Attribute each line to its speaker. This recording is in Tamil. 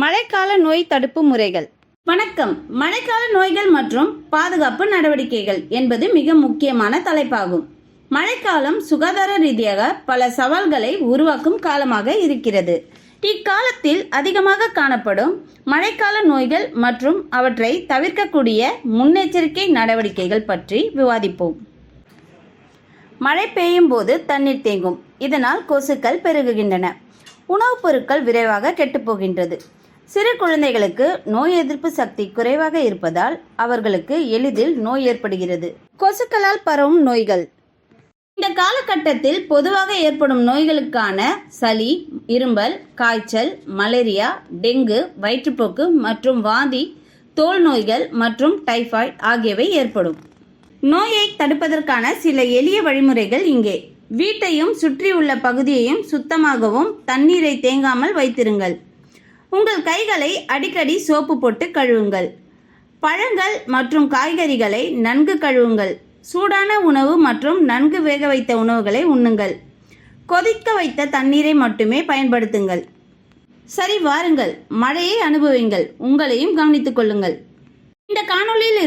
Speaker 1: மழைக்கால நோய் தடுப்பு முறைகள். வணக்கம். மழைக்கால நோய்கள் மற்றும் பாதுகாப்பு நடவடிக்கைகள் என்பது மிக முக்கியமான தலைப்பாகும். மழைக்காலம் சுகாதார ரீதியாக பல சவால்களை உருவாக்கும் காலமாக இருக்கிறது. இக்காலத்தில் அதிகமாக காணப்படும் மழைக்கால நோய்கள் மற்றும் அவற்றை தவிர்க்கக்கூடிய முன்னெச்சரிக்கை நடவடிக்கைகள் பற்றி விவாதிப்போம். மழை பெய்யும் போது தண்ணீர் தேங்கும். இதனால் கொசுக்கள் பெருகுகின்றன. உணவுப் பொருட்கள் விரைவாக கெட்டுப்போகின்றது சிறு குழந்தைகளுக்கு நோய் எதிர்ப்பு சக்தி குறைவாக இருப்பதால் அவர்களுக்கு எளிதில் நோய் ஏற்படுகிறது. கொசுக்களால் பரவும் நோய்கள். இந்த காலகட்டத்தில் பொதுவாக ஏற்படும் நோய்களுக்கான சளி இரும்பல் காய்ச்சல் மலேரியா டெங்கு வயிற்றுப்போக்கு மற்றும் வாந்தி தோல் நோய்கள் மற்றும் டைஃபாய்ட் ஆகியவை ஏற்படும். நோயை தடுப்பதற்கான சில எளிய வழிமுறைகள் இங்கே. வீட்டையும் சுற்றியுள்ள பகுதியையும் சுத்தமாகவும் தண்ணீரை தேங்காமல் வைத்திருங்கள். உங்கள் கைகளை அடிக்கடி சோப்பு போட்டு கழுவுங்கள். பழங்கள் மற்றும் காய்கறிகளை நன்கு கழுவுங்கள். சூடான உணவு மற்றும் நன்கு வேக வைத்த உணவுகளை உண்ணுங்கள். கொதிக்க வைத்த தண்ணீரை மட்டுமே பயன்படுத்துங்கள். சரி வாருங்கள். மழையை அனுபவிங்கள். உங்களையும் கவனித்துக் கொள்ளுங்கள். இந்த காணொளியில்